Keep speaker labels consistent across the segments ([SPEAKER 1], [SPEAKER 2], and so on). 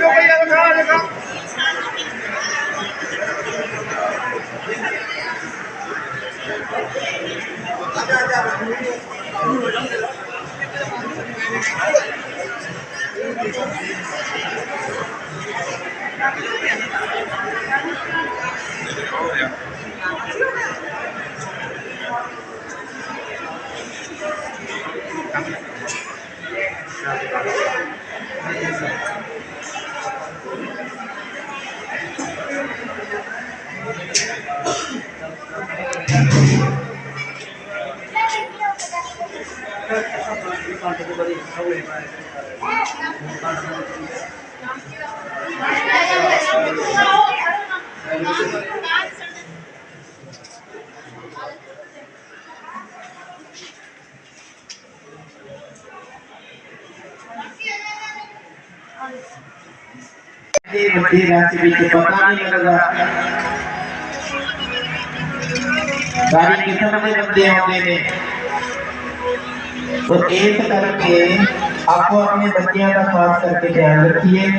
[SPEAKER 1] ยกไป
[SPEAKER 2] ยังท่านะครับ धीरे धीरे आसमी को बताने लगा गाड़ी कितने बजे होंगे ਇਸ ਕਰਕੇ ਆਪੋ ਆਪਣੇ ਬੱਚਿਆਂ ਦਾ ਖਾਸ ਕਰਕੇ ਧਿਆਨ ਰੱਖੀਏ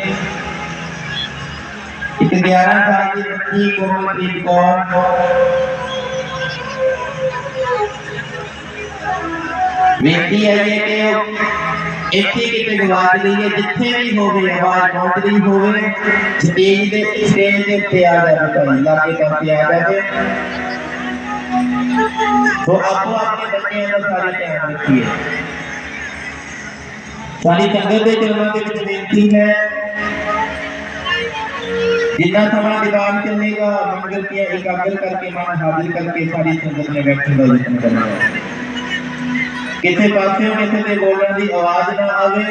[SPEAKER 2] ਇੱਕ 11 ਸਾਲ ਦੀ ਬੱਚੀ ਕੋਮਲਪ੍ਰੀਤ ਕੌਰ ਬੇਟੀ ਆਈ ਹੈ ਕਿ ਉਹ ਇੱਥੇ ਕਿਤੇ ਗਵਾਚ ਗਈ ਹੈ ਜਿੱਥੇ ਵੀ ਹੋਵੇ ਆਵਾਜ਼ ਪਹੁੰਚ ਰਹੀ ਹੋਵੇ ਸਟੇਜ ਦੇ ਸਟੇਜ ਦੇ ਉੱਤੇ ਆ ਜਾਵੇ ਭਾਈ ਲਾਗੇ ਕਰਕੇ ਆ ਜਾਵੇ तो आपको आपके ਬੱਚਿਆਂ ਦਾ ਸਾਰੇ ਧਿਆਨ ਰੱਖੀਏ ਸਾਰੀ ਸੰਗਤ ਦੇ ਚਰਨਾਂ ਦੇ ਵਿੱਚ ਬੇਨਤੀ ਹੈ ਜਿੰਨਾ ਸਮਾਂ ਦੀਵਾਨ ਚੱਲੇਗਾ ਮੰਗਲ ਕੀ ਇਕਾਗਰ ਕਰਕੇ ਮਨ ਹਾਜ਼ਰ ਕਰਕੇ ਸਾਰੀ ਸੰਗਤ ਨੇ ਬੈਠਣ ਦਾ ਯਤਨ ਕਰਨਾ ਹੈ ਕਿਸੇ ਪਾਸਿਓਂ ਕਿਸੇ ਦੇ ਬੋਲਣ ਦੀ ਆਵਾਜ਼ ਨਾ ਆਵੇ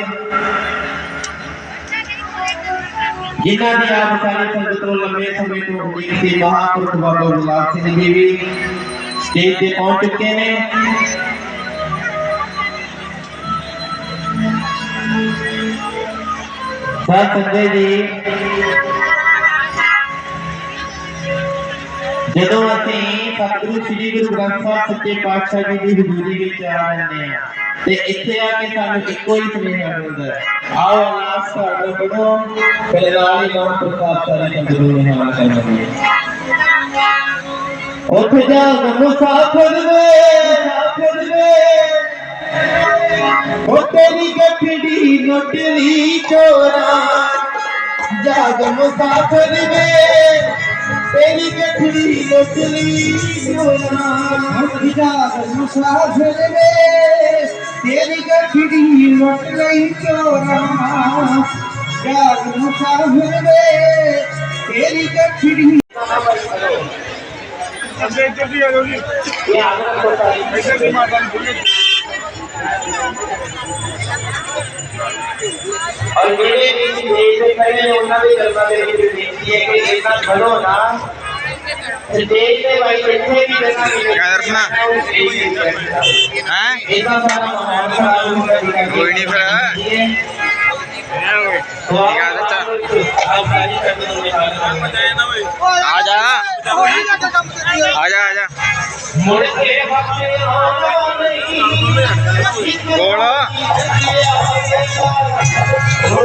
[SPEAKER 2] ਜਿਨ੍ਹਾਂ ਦੀ ਆਪ ਸਾਰੀ ਸੰਗਤ ਨੂੰ ਲੰਬੇ ਸਮੇਂ ਤੋਂ ਉਡੀਕ ਸੀ ਮਹਾਂਪੁਰਖ ਬਾਬਾ ਗੁਲਾਬ ਸਿੰਘ ਜੀ ਵੀ ਸਟੇਜ ਤੇ ਪਹੁੰਚ ਚੁੱਕੇ ਨੇ। ਸਾਧ ਸੰਗਤ ਜੀ। ਜਦੋਂ ਅਸੀਂ ਸਤਿਗੁਰੂ ਸ੍ਰੀ ਗੁਰੂ ਗ੍ਰੰਥ ਸਾਹਿਬ ਸੱਚੇ ਪਾਤਸ਼ਾਹ ਜੀ ਦੀ ਹਜ਼ੂਰੀ ਵਿੱਚ ਆ ਜਾਂਦੇ ਹਾਂ, ਤੇ ਇੱਥੇ ਆ ਕੇ ਸਾਨੂੰ ਇੱਕੋ ਹੀ ਸੁਨੇਹਾ ਮਿਲਦਾ ਹੈ। ਆਓ ਅਰਦਾਸ ਕਰਦੇ ਪੜੋ ਫਿਰ ਹੀ ਨਾਮ ਪ੍ਰਸਾਦ ਸਾਰੀ ਸੰਗਤ ਨੂੰ ਨਿਹਾਲ ਕਰਨਗੇ ਉੱਠ उठ जान मुसाफिर वे ओ तेरी गठड़ी लुटली चोरा, जाग मुसाफिर वे तेरी गठड़ी लुटली चोरा, उठ जाग मुसाफिर वे तेरी गठड़ी लुटली चोरा, जाग मुसाफिर वे तेरी गठड़ी और
[SPEAKER 1] मेरे जैसे पहले उन्होंने गलबा मेरे
[SPEAKER 2] देखी है। कि
[SPEAKER 1] इतना भरो ना देश में
[SPEAKER 2] भाई बैठे भी जगह मिले क्या दर्शना हैं। इतना सारा महान सारा उनका दिखा कोई नहीं फिर है। हाँ। ਸਟੇਜ ਤੇ ਭਾਈ ਇੱਥੇ